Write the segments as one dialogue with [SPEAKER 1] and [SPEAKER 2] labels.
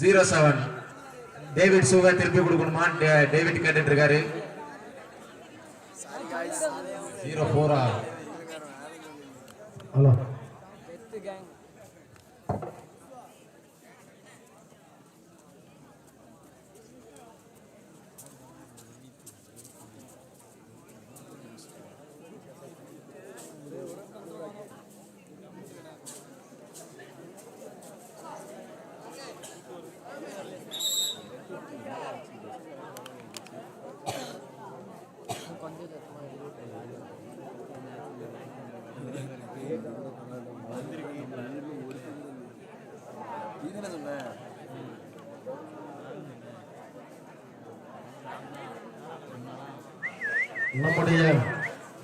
[SPEAKER 1] Zero seven David சுகா திருப்பி கொடுக்கணுமா? டே- David கேட்டுட்டு இருக்காரு ஜீரோ ஃபோரா
[SPEAKER 2] ஹலோ நம்முடைய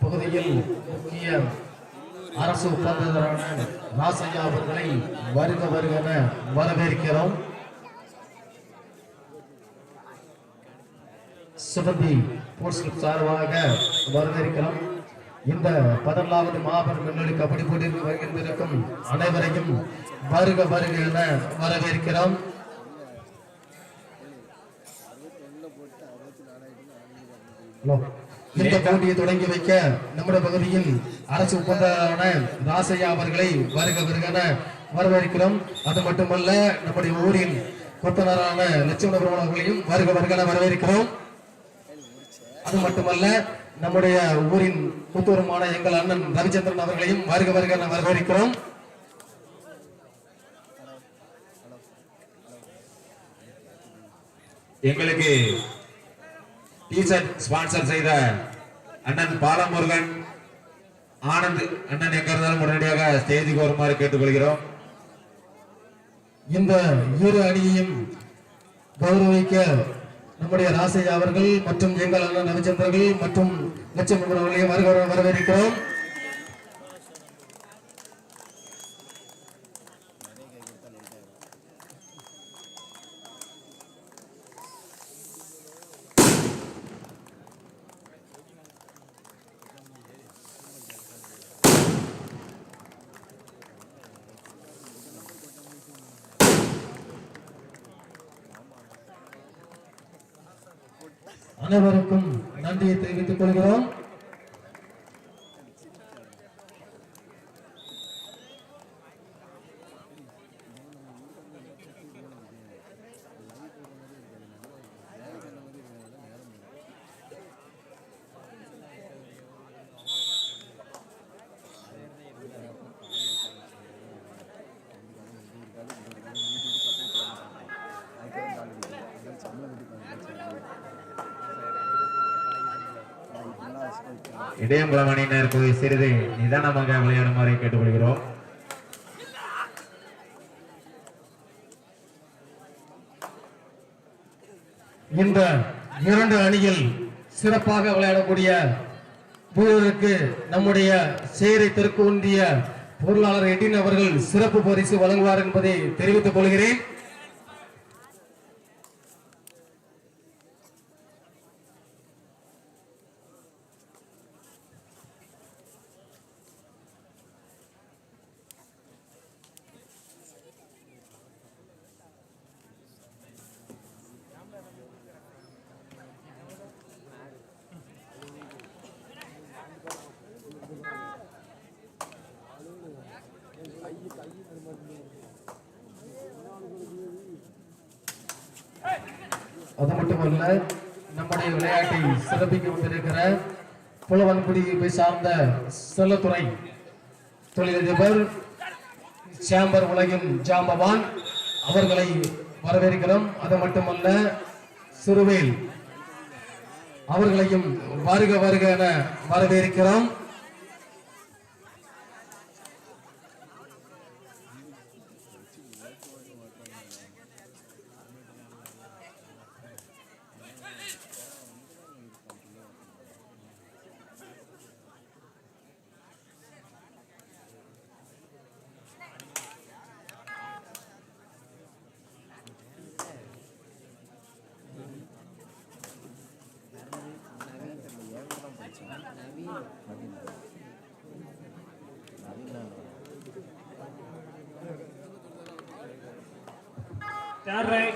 [SPEAKER 2] பகுதியில் முக்கிய அரசு ஒப்பந்ததரான ராசையா அவர்களை வருக வருகன வரவேற்கிறோம். சிவந்தி ஸ்போர்ட்ஸ் கிளப் சார்பாக வரவேற்கிறோம். இந்த பதினாலாவது மாபெரும் விண்வெளி கபடி போட்டிற்கு வருகின்றிருக்கும் அனைவரையும் வருக வருக என வரவேற்கிறோம். ஹலோ. இந்த போட்டியை தொடங்கி வைக்க நம்முடைய பகுதியில் அரசு ஒப்பந்தரான ராசையா அவர்களை வருக வருகன வரவேற்கிறோம். அது மட்டுமல்ல நம்முடைய ஊரின் கொத்தனரான லட்சுமண பிரபு அவர்களையும் வருக வருகன வரவேற்கிறோம். அது மட்டுமல்ல நம்முடைய ஊரின் கூத்தூரமான எங்கள் அண்ணன் ரவிச்சந்திரன் அவர்களையும் வருக வருகன வரவேற்கிறோம்.
[SPEAKER 1] எங்களுக்கு டிஷர்ட் ஸ்பான்சர் செய்த அண்ணன் பாலமுருகன் ஆனந்த் அண்ணன் எங்க இருந்தாலும் உடனடியாக ஸ்டேஜுக்கு வருமாறு கேட்டுக்கொள்கிறோம்.
[SPEAKER 2] இந்த இரு அணியையும் கௌரவிக்க நம்முடைய ராசையா அவர்கள் மற்றும் எங்கள் அண்ணன் ரவிச்சந்திரர்கள் மற்றும் லட்சுமணன் அவர்களையும் வரவேற்கிறோம். அனைவருக்கும் நன்றியை தெரிவித்துக் கொள்கிறோம்.
[SPEAKER 1] இடையங்குளம் அணியினருக்கு சிறிது நிதானமாக விளையாடுமாறு கேட்டுக்கொள்கிறோம்.
[SPEAKER 2] இந்த இரண்டு அணியில் சிறப்பாக விளையாடக்கூடிய வீரருக்கு நம்முடைய சேரை தெற்கு ஒன்றிய பொருளாளர் எட்டின் அவர்கள் சிறப்பு பரிசு வழங்குவார் என்பதை தெரிவித்துக் கொள்கிறேன் அது மட்டுமல்ல நம்முடைய விளையாட்டை சிறப்பிக்க வந்திருக்கிற புலவன்குடியை சார்ந்த செல்லத்துறை தொழிலதிபர் சேம்பர் உலகின் ஜாம்பவான் அவர்களை வரவேற்கிறோம். அது மட்டுமல்ல சிறுவேல் அவர்களையும் வருக வருக என வரவேற்கிறோம்.
[SPEAKER 3] Third right.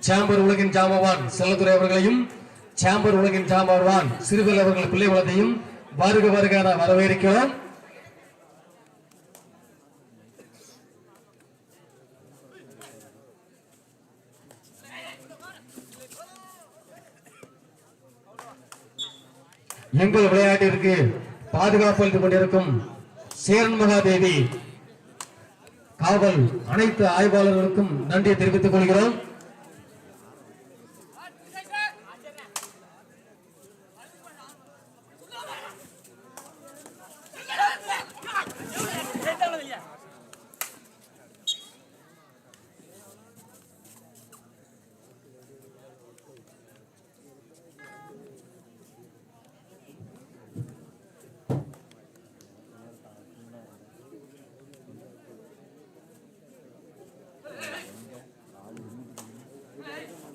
[SPEAKER 2] சாம்பர் உலகின் ஜாமவான் செல்லத்துறை அவர்களையும் சாம்பர் உலகின் ஜாமவான் சிறுவில் அவர்கள் பிள்ளை வளத்தையும் வருக வருக என வரவேற்கிறோம் எங்கள் விளையாட்டிற்கு பாதுகாப்பு அளித்துக் கொண்டிருக்கும் சேரன் மகாதேவி. காவல் அனைத்து ஆய்வாளர்களுக்கும் நன்றியை தெரிவித்துக் கொள்கிறோம்.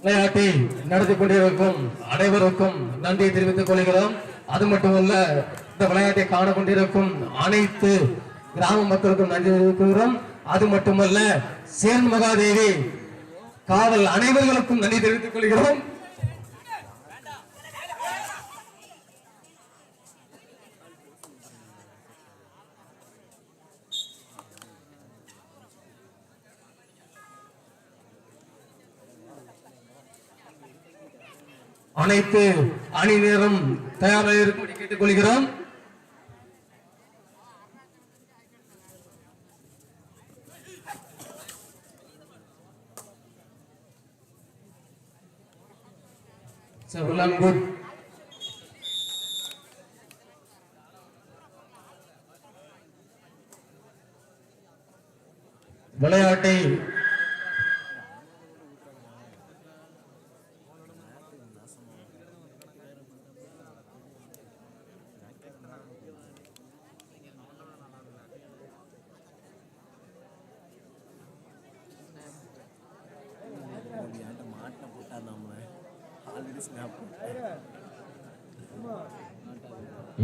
[SPEAKER 2] விளையாட்டை நடத்தி கொண்டிருக்கும் அனைவருக்கும் நன்றியை தெரிவித்துக் கொள்கிறோம். அது மட்டுமல்ல இந்த விளையாட்டை காணக்கொண்டிருக்கும் அனைத்து கிராம மக்களுக்கும் நன்றி தெரிவிக்கிறோம் அது மட்டுமல்ல சேன் மகாதேவி காவல் அனைவர்களுக்கும் நன்றி தெரிவித்துக் கொள்கிறோம். அனைத்து அணி நேரம் தயாராக இருக்கும்படி கேட்டுக்கொள்கிறோம்.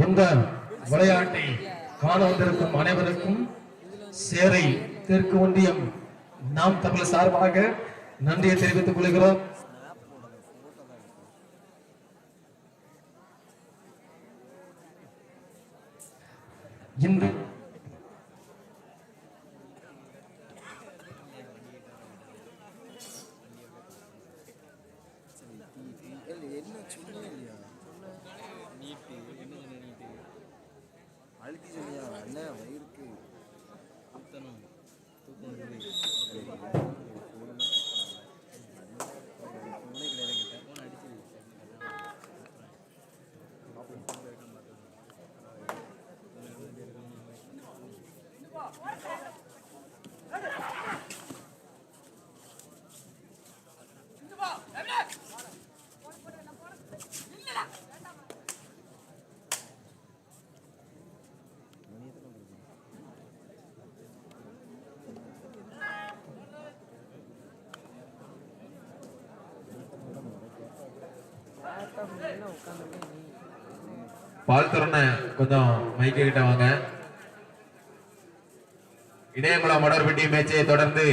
[SPEAKER 2] இந்த விளையாட்டை காண வந்திருக்கும் அனைவருக்கும் சேரை தெற்கு ஒன்றியம் நாம் தமிழர் சார்பாக நன்றியை தெரிவித்துக் கொள்கிறோம்.
[SPEAKER 4] saçma ya.
[SPEAKER 1] பால் துறன கொஞ்சம் மைக்க கிட்ட வாங்க. இடையங்குளம் மடர்பட்டி மேட்சை தொடர்ந்து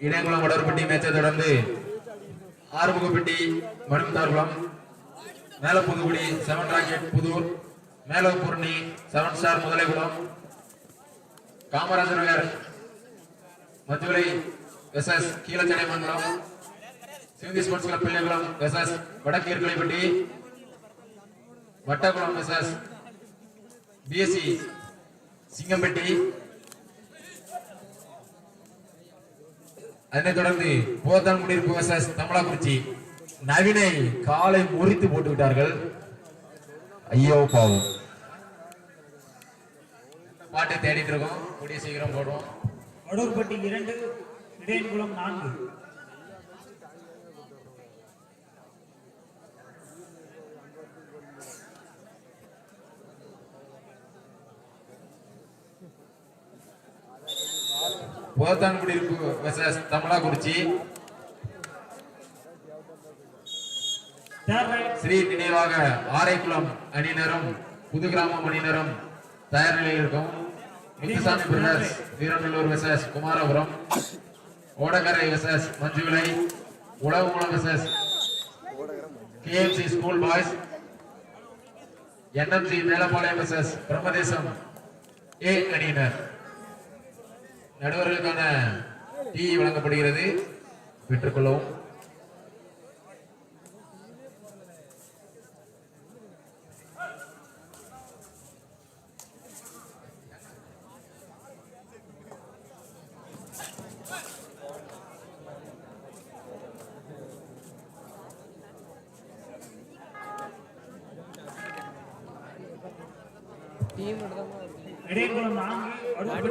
[SPEAKER 1] இணையகுளம் மடர்பட்டி மேட்சை தொடர்ந்து Arumugapatti Manimutharkulam Mela Pudukudi seven rocket Puthur Melapoorni seven star Mudhalaikulam Kamarajar Nagar Madurai SS Keezhachadai Mangalam Sivanthi sports club Pillaikulam SS வடக்கு Irukkalaipatti Vattakulam S S BSC Singampatti. அதனைத் தொடர்ந்து போத்தான் குடியிருப்பு எஸ்எஸ் தமிழாக்குறிச்சி. நவீனை காலை முறித்து போட்டு விட்டார்கள் ஐயோ பாவம். பாட்டை தேடிட்டு இருக்கோம். கூடிய சீக்கிரம் போடுவோம்.
[SPEAKER 3] வடூர்பட்டி இரண்டு இடையன்குளம் நான்கு.
[SPEAKER 1] போதான் குடியிருப்பு வெர்சஸ் தமிழாக்குறிச்சி. ஸ்ரீ நினைவாக ஆரைக்குளம் அணியினரும் புது கிராமம் அணியினரும் தயார் நிலையில் இருக்கும் முத்துசாமி பிரதர்ஸ் வீரநல்லூர் விசஸ் குமாரபுரம் ஓடக்கரை விசஸ் Manjuvilai Uzhavukulam versus KMC school boys NMC Melapalayam versus Brahmadesam A அணியினர். நடுவர்களுக்கான டீ வழங்கப்படுகிறது. பெற்றுக்கொள்ளவும்
[SPEAKER 3] இடையன்குளம் நான்கு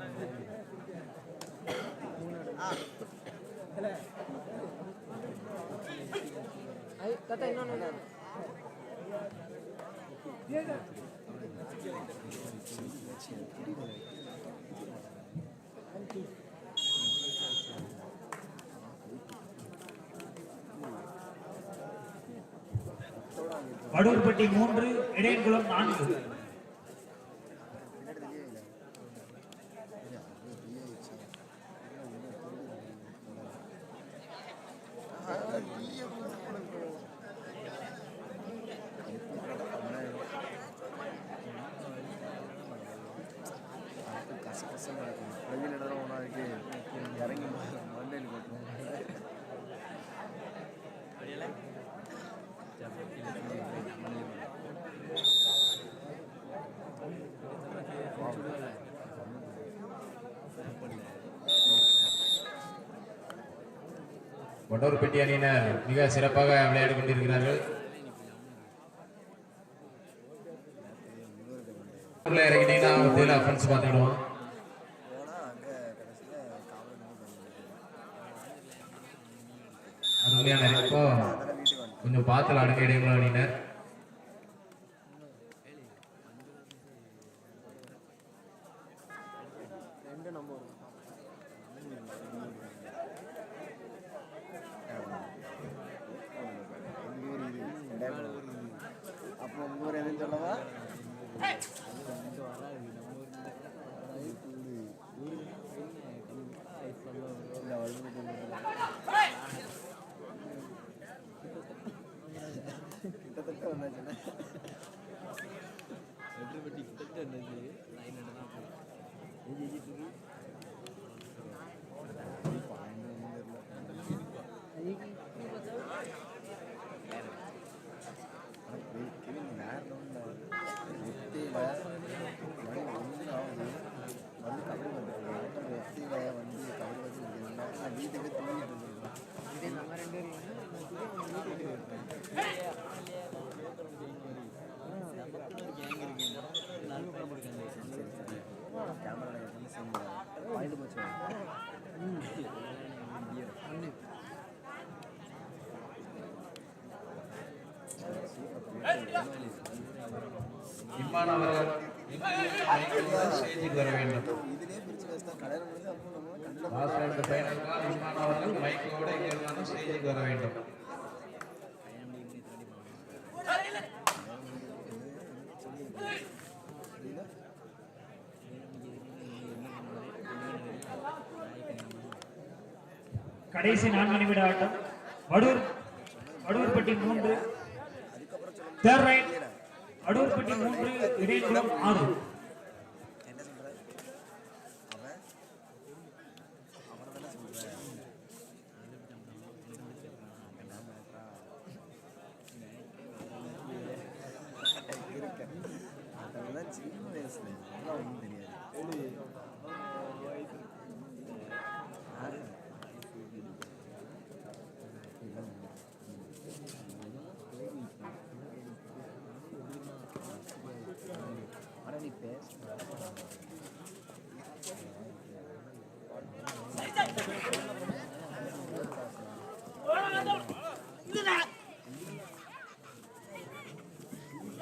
[SPEAKER 3] வடூர்பட்டி மூன்று இடையன்குளம் நான்கு.
[SPEAKER 1] வண்டோர்பட்டி அணியினர் மிக சிறப்பாக விளையாடி கொண்டிருக்கிறார்கள். ஊர்ல இறங்கிட்டீங்கன்னா மத்தியில் பார்த்துக்கிடுவோம்
[SPEAKER 4] போனால்
[SPEAKER 1] இப்போ கொஞ்சம் பார்த்து அடங்க இடையில அணியினர் இம்மான் அவர்கள் ஸ்டேஜுக்கு வர வேண்டும் லாஸ்ட் ரெண்டு இம்மான் அவர்கள் மைக்கோட இருந்தாலும் ஸ்டேஜுக்கு வர வேண்டும்
[SPEAKER 3] கடைசி நான்கு நிமிட ஆட்டம். வடூர் வடூர்பட்டி மூன்று. தேர்ட் ரைட் அடூர்பட்டி மூன்று இடையன்குளம் ஆறு.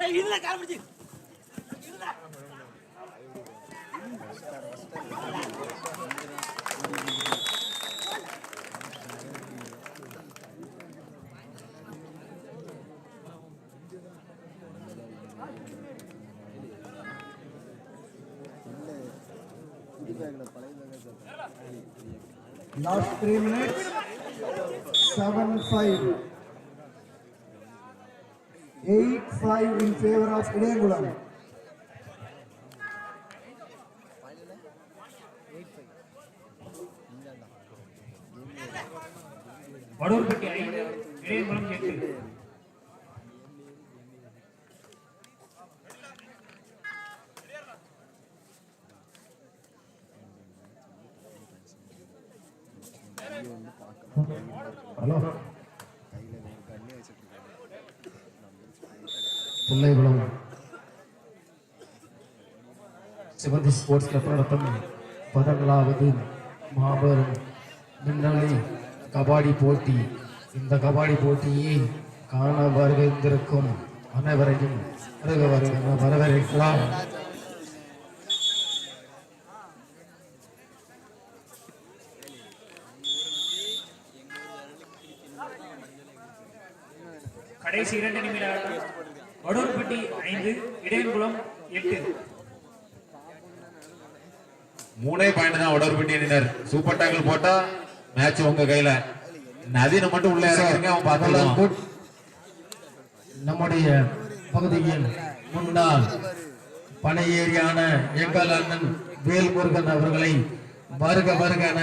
[SPEAKER 5] இதுல கால்
[SPEAKER 6] Last three minutes. Seven five. Eight five in favor of Idengulam.
[SPEAKER 3] Vadurpatti ஐந்து இடையங்குளம் எட்டு
[SPEAKER 2] hello Pillaikulam Sivanthi sports club நடத்தும் பதினாலாவது மாபெரும் மின்னலை கபாடி போட்டி இந்த கபாடி போட்டியை காண வருகின்றிருக்கும் அனைவரையும் வருக வருக வரவேற்கலாம்
[SPEAKER 3] கடைசி இரண்டு நிமிடம் வடூர்பட்டி ஐந்து இடையங்குளம் எட்டு.
[SPEAKER 1] மூணே பாயிண்ட் தான் உடற்பட்டி அணியினர். சூப்பர் டேக்கிள் போட்டா மேட்ச் உங்க கையில. நதினை மட்டும் உள்ள அவன் பார்த்துக்கலாம்.
[SPEAKER 2] நம்முடைய பகுதியின் முன்னாள் பனையேரியான எங்கள் அண்ணன் வேல்முருகன் அவர்களை வருக வருக என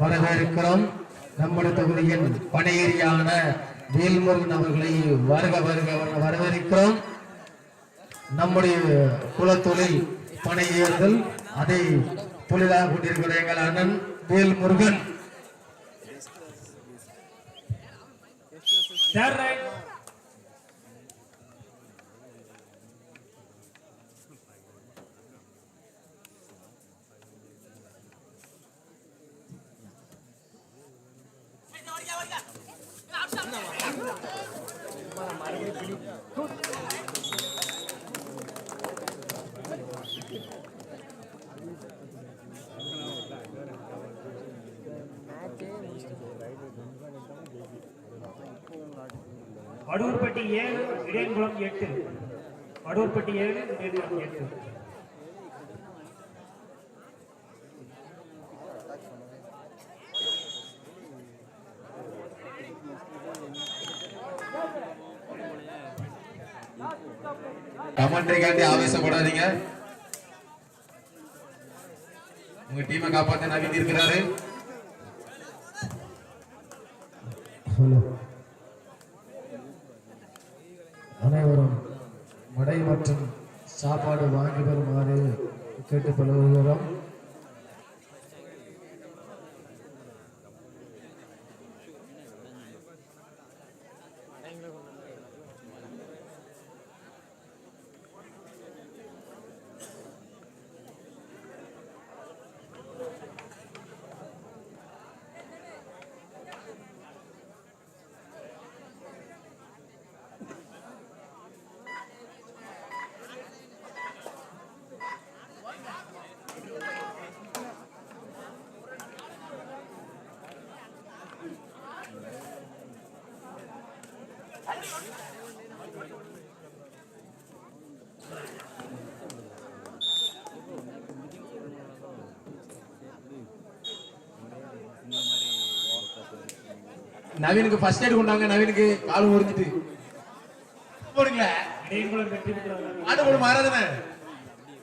[SPEAKER 2] வரவேற்கிறோம். நம்முடைய தொகுதியின் பனையேரியான வேல்முருகன் அவர்களை வருக வருக வரவேற்கிறோம். நம்முடைய குலத்தொழில் பணியர்கள் அதை தொழிலாக கொண்டிருக்கிற எங்கள் அண்ணன் வேல்முருகன்.
[SPEAKER 3] வடூர்பட்டி ஏழு இடையங்குளம் எட்டு. வடூர்பட்டி ஏழு இடையங்குளம் எட்டு.
[SPEAKER 1] காட்டி ஆவேசப்படாதீங்க. உங்க டீமை காப்பாத்த நவீன் இருக்கிறாரு.
[SPEAKER 2] அனைவரும் வடை மற்றும் சாப்பாடு வாங்கி வருமாறு கேட்டுக்கொள்கிறோம்.
[SPEAKER 1] நவீனுக்கு ஃபர்ஸ்ட் எய்ட் கொண்டாங்க நவீனுக்கு கால் முறிஞ்சிட்டு